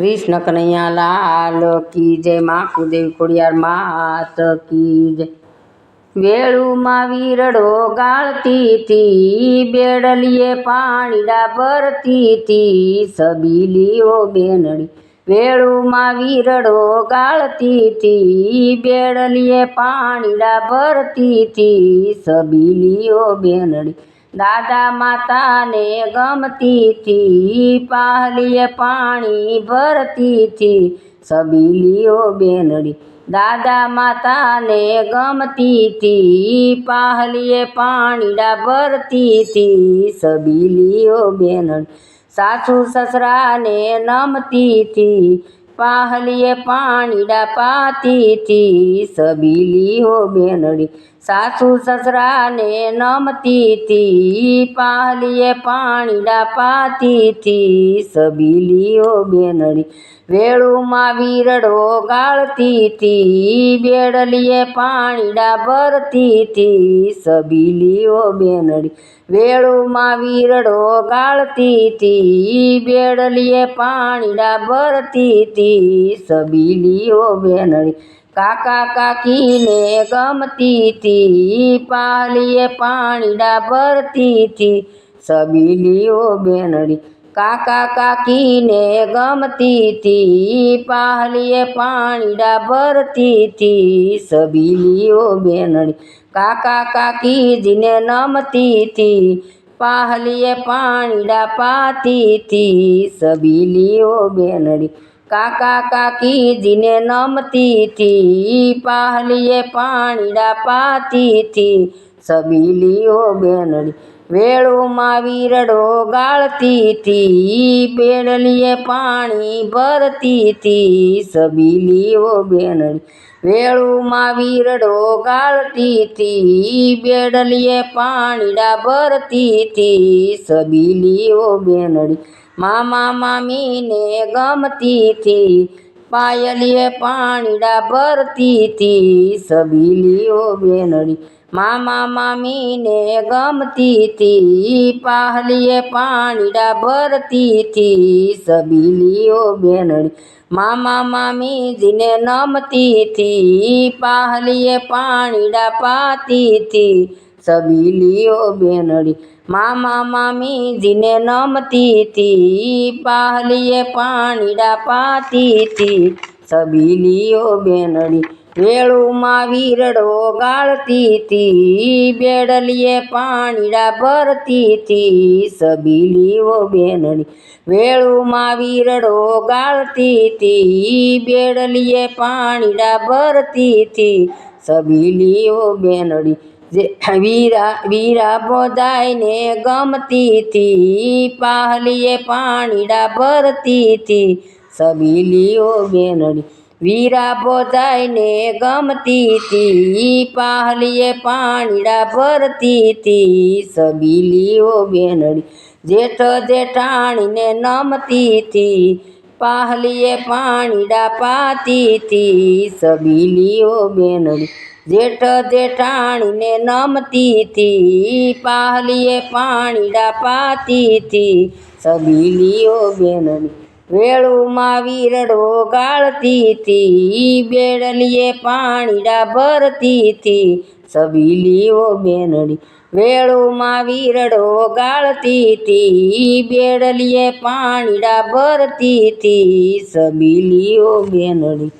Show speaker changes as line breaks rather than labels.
કૃષ્ણ કનૈયા લાલ કી જય મા કુદેવી ખોડિયાર માત કી જય વેળુમાં વીરડો ગાળતી તી બેડલીએ પાણીડા ભરતી તી સબીલીઓ બેનડી વેળુમાં વીરડો ગાળતી તી બેડલીએ પાણીડા ભરતી તી સબીલીઓ બેનડી દાદા માતાને ગમતી હતી, પાહલીએ પાણી ભરતી હતી, સબીલીઓ બેનડી. દાદા માતાને ગમતી હતી, પાહલીએ પાણીડા ભરતી હતી, સબીલીઓ બેનડી. સાસુ સસરાને નમતી હતી, પાહલીએ પાણીડા પાતી હતી, સબીલીઓ બેનડી. સાસુ સસરાને નમતી પાલીએ પાહલીએ પાણીડા પાતી સબીલીઓ બેનડી, વેળુમાં વીરડો ગાળતી હતી બેડલીએ પાણીડા ભરતી સબીલીઓ બેનડી, વેળુમાં વીરડો ગાળતી હતી બેડલીએ પાણીડા ભરતી થી સબીલીઓ બેનડી કાકા કાકીને ગમતી હતી પાલીએ પાણીડા ભરતી હતી સબીલીઓ બેનડી કાકા કાકીને ગમતી હતી પાલીએ પાણીડા ભરતી હતી સબીલીઓ બેનડી કાકા કાકીજીને નમતી હતી પાહલીએ પાણીડા પાતી હતી સબીલીઓ બેનડી કાકા કાકીજીને નમતી હતી પાહલીએ પાણીડા પાતી હતી સબીલીઓ બેનડી વેળુમાં વીરડો ગાળતી હતી બેડલીએ પાણી ભરતી હતી, સબીલીઓ બેનડી. વેળુમાં વીરડો ગાળતી હતી બેડલીએ પાણીડા ભરતી હતી, સબીલીઓ બેનડી. મામા મામીને ગમતી હતી પાયલીએ પાણીડા ભરતી હતી સબીલીઓ બેનડી, મામા મામીને ગમતી હતી પાહલીએ પાણીડા ભરતી હતી સબીલીઓ બેનડી, મામા મામીજીને નમતી હતી પાહલીએ પાણીડા પાતી હતી સબીલીઓ બેનડી. મામા મામીજીને નમતી હતી પાહલીએ પાણીડા પાતી હતી સબીલીઓ બેનડી, વેળુમાં વીરડો ગાળતી હતી બેડલીએ પાણીડા ભરતી હતી સબીલીઓ બેનડી, વેળુમાં વીરડો ગાળતી હતી બેડલીએ પાણીડા ભરતી હતી સબીલીઓ બેનડી જે વીરા વીરા બોધાઈને ગમતી હતી, પાહલીએ પાણીડા ભરતી હતી. સબીલીઓ બેનડી, વીરા બોધાઈને ગમતી હતી, પાહલીએ પાણીડા ભરતી હતી. સબીલીઓ બેનડી, જેઠ જેઠાણીને નમતી હતી. પાહલીએ પાણીડા પાતીથી સબીલીઓ બેનડી જેઠ જેઠાણીને નમતીથી પાહલીએ પાણીડા પાતીથી સબીલીઓ બેનડી વેળુમાં વીરડો ગાળતીથી બેડલીએ પાણીડા ભરતીથી સબીલીઓ બેનડી વેળુમાં વીરડો ગાળતી હતી બેડલીએ પાણીડા ભરતી હતી સબીલીઓ બેનડી